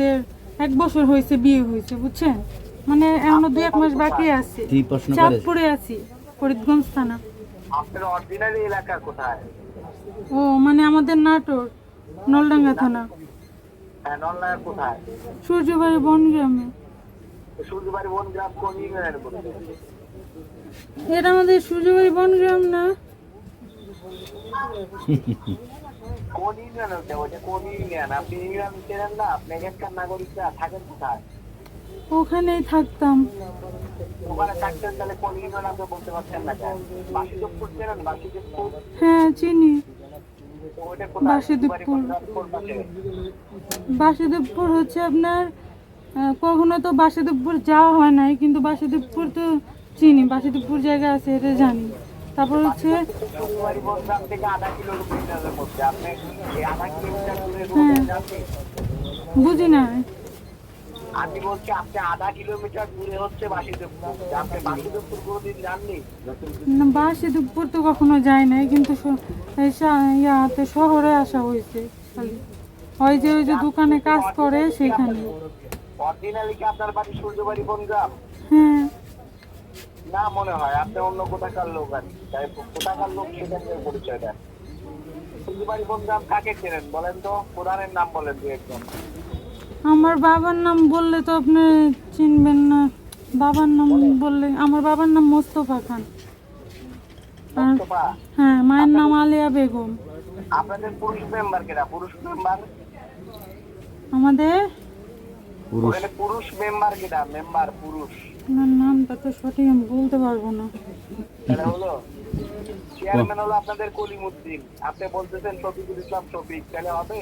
আমাদের এক বছর হয়েছে বিয়ে হয়েছে বুঝছেন? মানে এখনও দুই এক মাস বাকি আছে। চাঁদপুরে আছি ফরিদগঞ্জ থানা। আপনার এলাকা কোথায়? ও মানে আমাদের নাটোর নলডাঙ্গা থানা। হ্যাঁ সূর্যবাড়ি বনগ্রামে এটা আমাদের সূর্যবাড়ি বনগ্রাম না। কোন ইউনিয়ন হচ্ছে ওইটা কোন ইউনিয়ন আপনি ইউনিয়ন চেনেন না আপনি এখানকার নাগরিকরা থাকেন কোথায়? ওখানেই থাকতাম। ওখানে থাকতেন তাহলে কোন ইউনিয়ন আপনি বলতে পারছেন না বাসিদেবপুর চেনেন? বাসিদেবপুর? হ্যাঁ চিনি। বাসুদেবপুর। বাসুদেবপুর হচ্ছে আপনার কখনো তো বাসুদেবপুর যাওয়া হয় নাই কিন্তু বাসুদেবপুর তো চিনি। বাসুদেবপুর জায়গা আছে এটা জানি। তারপর হচ্ছে বুঝি না। আমি বলছি আপনি আধা কিলোমিটার দূরে হচ্ছে বাসিদেবপুর আপনি বাসিদেবপুর কোনোদিন জাননি না, বাসুদেবপুর তো কখনো যায় নাই কিন্তু ইয়াতে শহরে আসা হয়েছে খালি ওই যে ওই যে দোকানে কাজ করে সেখানে। অরিজিনালি কি আপনার বাড়ি সূর্যবাড়ি হ্যাঁ। না মনে হয় আপনি অন্য কোথাকার লোক আর কি। তাই কোথাকার লোক সেটা পরিচয় দেন সূর্যবাড়ি বন কাকে চেনেন বলেন তো? প্রধানের নাম বলেন দু একজন। আমার বাবার নাম বললে তো আপনি চিনবেন না। বাবার নাম বললে আমার বাবার নাম মোস্তফা খান। হ্যাঁ মায়ের নাম আলিয়া বেগম। আপনাদের পুরুষ মেম্বার কেনা পুরুষ মেম্বার? আমাদের? পুরুষ। পুরুষ মেম্বার কেনা মেম্বার পুরুষ। ওনার নামটা তো সঠিক আমি বলতে পারব না। হলো? চেয়ারম্যান হলো আপনাদের কলিমুদ্দিন। আপনি বলতেছেন শফিকুল ইসলাম শফিক তাহলে হবে?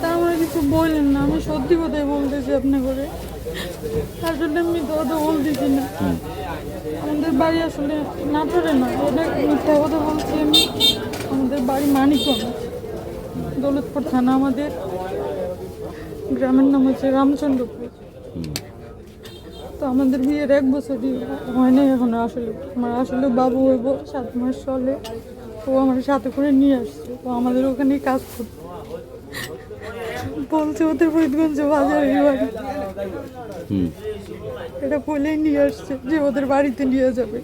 তা আমার কিছু বললেন না আমি সত্যি কথাই বলতেছি আপনি করে তার জন্য আমি তো কথা বলতেছি না। আমাদের বাড়ি আসলে নাটোরে না এটা মিথ্যা কথা বলছি আমি। আমাদের বাড়ি মানিকগঞ্জ দৌলতপুর থানা আমাদের। গ্রামের নাম হচ্ছে রামচন্দ্রপুর। তো আমাদের বিয়ের এক বছরই হয় এখনও আসলে। আমার আসলে বাবু হইব সাত মাস চলে। ও আমার সাথে করে নিয়ে আসছে। ও আমাদের ওখানেই কাজ করছে বলছে ওদের ফরিদগঞ্জ বাজারের বাড়ি এটা বলেই নিয়ে আসছে যে ওদের বাড়িতে নিয়ে যাবে।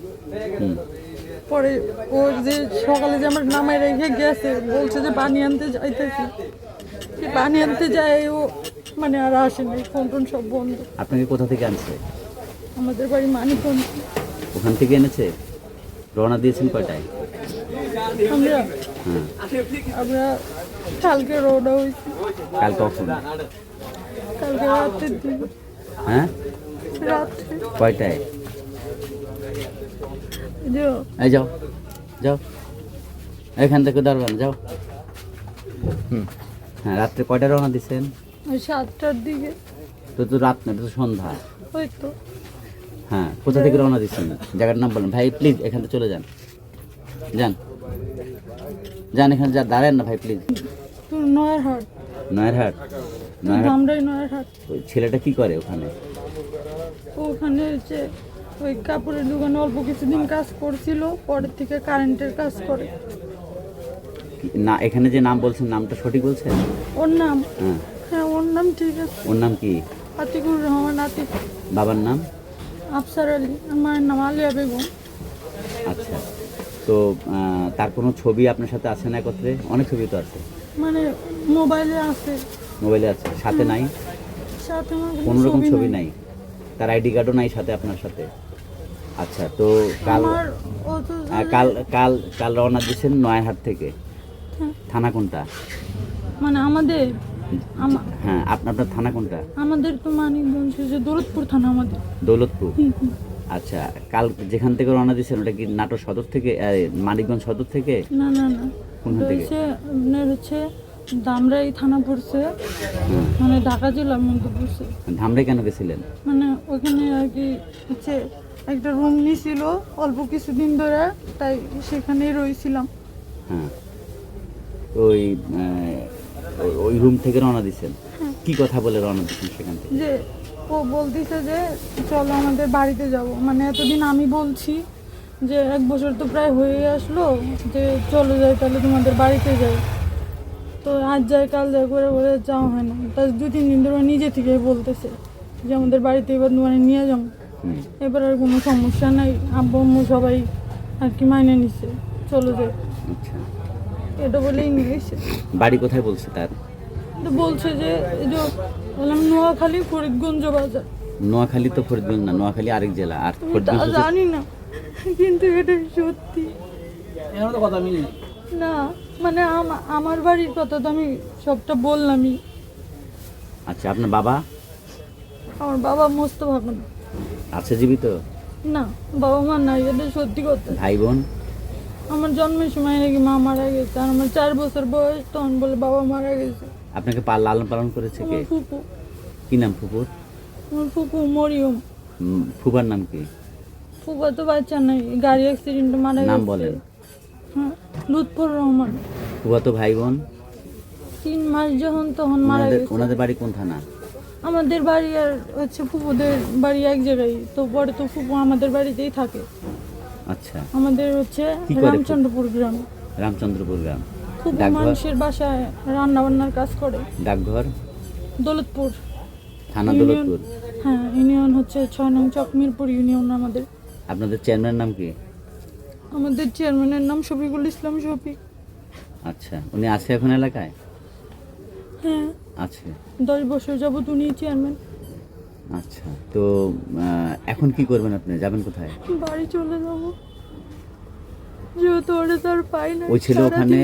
পরে ও যে সকালে যে আমার নামায় রেখে গেছে বলছে যে পানি আনতে যাইতেছি। সে পানি আনতে যায় ও মানে আর আসেনি ফোন টোন সব বন্ধ। আপনাকে কোথা থেকে আনছে? আমাদের বাড়ি মানিকগঞ্জ। ওখান থেকে এনেছে? রওনা দিয়েছেন কয়টায়? আমরা হ্যাঁ। আমরা কালকে রওনা হয়েছি। কাল কখন? কালকে রাতের দিকে। হ্যাঁ? রাত্রে। কয়টায়? যে এই যাও যাও। এখান থেকে দাঁড়ান যাও। হুম। হ্যাঁ রাত্রে কয়টা রওনা দিচ্ছেন ওই সাতটার দিকে। তো তো রাত না তো সন্ধ্যা। ওই তো। হ্যাঁ। কোথা থেকে রওনা দিচ্ছেন না? জায়গার নাম বলেন। ভাই প্লিজ এখান থেকে চলে যান। যান। যান এখানে যা দাঁড়ান না ভাই প্লিজ নয়ারহাট। নয়ারহাট? ধামরাই নয়ার হাট ওই ছেলেটা কি করে ওখানে? ওখানে হচ্ছে ওই কাপড়ের দোকানে অল্প কিছুদিন কাজ করছিল পরের থেকে কারেন্টের কাজ করে। না এখানে যে নাম বলছেন নামটা সঠিক বলছেন? ওর নাম? হ্যাঁ। হ্যাঁ ওর নাম ঠিক আছে। ওর নাম কি? আতিকুর রহমান আতিক। বাবার নাম? আফসার আলী আর মায়ের নাম আলিয়া বেগম। আচ্ছা। তো তার কোনো ছবি আপনার সাথে আছে না একত্রে? অনেক ছবি তো আছে। মানে মোবাইলে আছে। মোবাইলে আছে। সাথে নাই? সাথে কোনো রকম ছবি নাই। তার আইডি কার্ডও নাই সাথে আপনার সাথে? আচ্ছা তো কাল আমার কাল কাল কাল রওনা দিয়েছেন নয়ারহাট থেকে। হ্যাঁ। থানা কোনটা? মানে আমাদের আমা- হ্যাঁ আপনার থানা কোনটা? আমাদের তো মানিকগঞ্জ যে দৌলতপুর থানা আমাদের। দৌলতপুর। আচ্ছা কাল যেখান থেকে রওনা দিয়েছেন ওটা কি নাটোর সদর থেকে মানিকগঞ্জ সদর থেকে? না না না। ওটা থেকে? আপনার হচ্ছে দামরাই থানা পড়ছে। মানে ঢাকা জেলার মধ্যে পড়ছে। ধামরাই কেন গেছিলেন? মানে ওখানে আর কি হচ্ছে একটা রুম নিয়েছিল অল্প কিছুদিন ধরে তাই সেখানেই রয়েছিলাম। হ্যাঁ। ওই ওই- রুম থেকে রওনা দিয়েছেন কি কথা বলে রওনা দিয়েছেন সেখান থেকে? যে ও বলতেছে যে চলো আমাদের বাড়িতে যাব। মানে এতদিন আমি বলছি যে এক বছর তো প্রায় হয়ে আসলো যে চলে যাই তাহলে তোমাদের বাড়িতে যাই। তো আজ যাই কাল যাই করে বলে যাওয়া হয় না। তার দু তিন দিন ধরে নিজে থেকেই বলতেছে যে আমাদের বাড়িতে এবার মানে নিয়ে যাব। এবার আর কোনো সমস্যা নাই। আব্বু আম্মু সবাই আর কি মাইনে নিচ্ছে। চলে যাই। আচ্ছা। এটা বলেই নিয়ে এসে বাড়ি কোথায় বলছে তার? তো বলছে যে এই যে বললাম নোয়াখালী ফরিদগঞ্জ বাজার। নোয়াখালী তো ফরিদগঞ্জ না নোয়াখালী আরেক জেলা। আর তা ফরিদগঞ্জ জানি না কিন্তু এটা সত্যি। না। মানে আম- আমার বাড়ির কথা তো আমি সবটা বললামই। আচ্ছা আপনার বাবা? আমার বাবা মস্ত ভাবেন। আছে জীবিত না বাবা মা নাই এটা সত্যি কথা। ভাই বোন? আমার জন্মের সময় নাকি মা মারা গেছে আর আমার চার বছর বয়স তখন বলে বাবা মারা গেছে। আপনাকে পা লালন পালন করেছে কে? আমার ফুপু। কি নাম ফুপুর? আমার ফুপু মরিয়ম। উম, ফুবার নাম কি? ফুপা তো বাচ্চা নাই গাড়ি অ্যাক্সিডেন্টে মারা গেছে। নাম বলেন। হ্যাঁ লুৎফর রহমান। ফুবা তো ভাই বোন। তিন মাস যখন তখন মারা ওনাদের গেছে। ওনাদের বাড়ি কোন থানা? আমাদের বাড়ি আর হচ্ছে ফুপুদের বাড়ি এক জায়গায় তো পরে তো ফুপু আমাদের বাড়িতেই থাকে। আচ্ছা। আমাদের হচ্ছে? রামচন্দ্রপুর গ্রাম। রামচন্দ্রপুর গ্রাম। ডাকঘর? মানুষের বাসায় রান্না বান্নার কাজ করে। ডাকঘর? দৌলতপুর। থানা দৌলতপুর? হ্যাঁ ইউনিয়ন হচ্ছে ছয় নং চক মিরপুর ইউনিয়ন আমাদের। আপনাদের চেয়ারম্যানের নাম কি? আমাদের চেয়ারম্যানের নাম শফিকুল ইসলাম শফিক আচ্ছা উনি আছে এখন এলাকায়? হ্যাঁ। আছে। দশ বছর যাবত উনি চেয়ারম্যান। আচ্ছা তো এখন কি করবেন আপনি? যাবেন কোথায়? বাড়ি চলে যাব। যেহেতু ওরা তার পাই না ওই ছিল ওখানে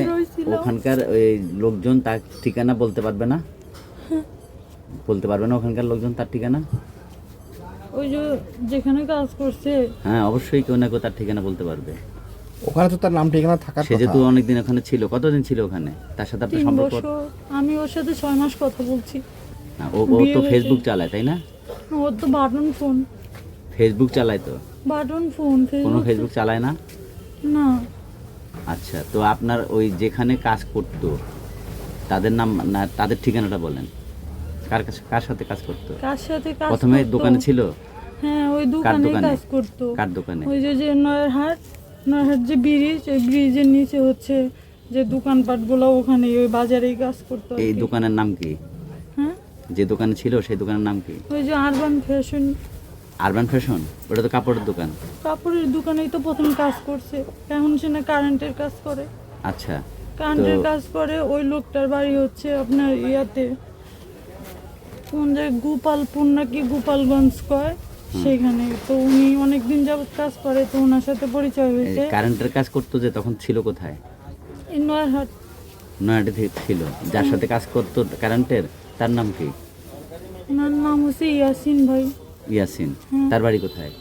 ওখানকার ওই লোকজন তার ঠিকানা বলতে পারবে না? বলতে পারবে না ওখানকার লোকজন তার ঠিকানা? ওই যে যেখানে কাজ করছে। হ্যাঁ অবশ্যই কেউ না কেউ তার ঠিকানা বলতে পারবে। ওখানে তো তার নাম ঠিকানা থাকার সে কথা। যেহেতু অনেকদিন ওখানে ছিল কতদিন ছিল ওখানে? তার সাথে আপনার সম্পর্ক? আমি ওর সাথে ছয় মাস কথা বলছি। হ্যাঁ, ও ও তো ফেসবুক চালায় তাই না? ওর তো বাটন ফোন। ফেসবুক চালায় তো? বাটন ফোন কোনো ফেসবুক চালায় না? না। আচ্ছা তো আপনার ওই যেখানে কাজ করতো তাদের নাম না তাদের ঠিকানাটা বলেন। কার কাছে কার সাথে কাজ করতো? কার সাথে কাজ প্রথমে দোকানে ছিল? হ্যাঁ ওই দোকানে? কাজ করতো। কার দোকানে? ওই যে যে নয়ারহাট নয়ারহাট যে ব্রিজ ওই ব্রিজের নিচে হচ্ছে যে দোকানপাটগুলো ওখানে ওই বাজারেই কাজ করতো এই দোকানের নাম কি? যে দোকানে ছিল সেই দোকানের নাম কি? ওই যে আরবান ফ্যাশন আরবান ফ্যাশন ওটা তো কাপড়ের দোকান। কাপড়ের দোকানেই তো প্রথম কাজ করছে। এখন সে না কারেন্টের কাজ করে। আচ্ছা কারেন্টের কাজ করে ওই লোকটার বাড়ি হচ্ছে আপনার ইয়াতে। কোন জায়গায়? গোপালপুর নাকি গোপালগঞ্জ কয়? সেখানে তো উনি অনেকদিন যাবত কাজ করে তো ওনার সাথে পরিচয় হয়েছে। কারেন্টের কাজ করতো যে তখন ছিল কোথায়? এই নয়ারহাট। নয়াটি ছিল। যার সাথে কাজ করতো কারেন্টের তার নাম কি? ওনার নাম হচ্ছে ইয়াসিন ভাই। ইয়াসিন। তার বাড়ি কোথায়?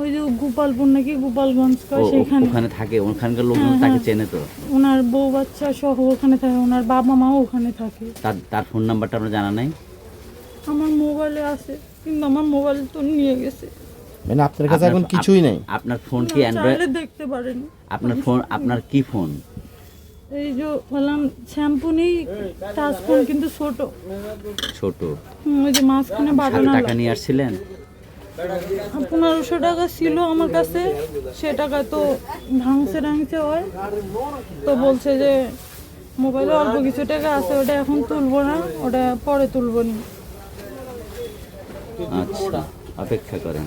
ওই যে গোপালপুর নাকি গোপালগঞ্জ সেখানে ওখানে থাকে ওখানকার লোকজন হ্যাঁ, তাকে হ্যাঁ। চেনে তো? ওনার বউ বাচ্চা সহ ওখানে থাকে ওনার বাবা মাও ওখানে থাকে। তার তার ফোন নাম্বারটা আপনার জানা নাই? আমার মোবাইলে আছে কিন্তু আমার মোবাইল তো নিয়ে গেছে। মানে আপনার কাছে এখন কিছুই নাই? আপনার ফোন কি অ্যান্ড্রয়েড দেখতে পারেন। আপনার ফোন আপনার কি ফোন এই যে বললাম শ্যাম্পু নেই টাচ ফোন কিন্তু ছোট। ছোট। ওই যে মাঝখানে বাটন টাকা নিয়ে আসছিলেন? পনেরোশো টাকা ছিল আমার কাছে সে টাকা তো ভাঙছে টাঙছে হয়। তো বলছে যে মোবাইলে অল্প কিছু টাকা আছে ওটা এখন তুলবো না ওটা পরে তুলবো নি। আচ্ছা অপেক্ষা করেন।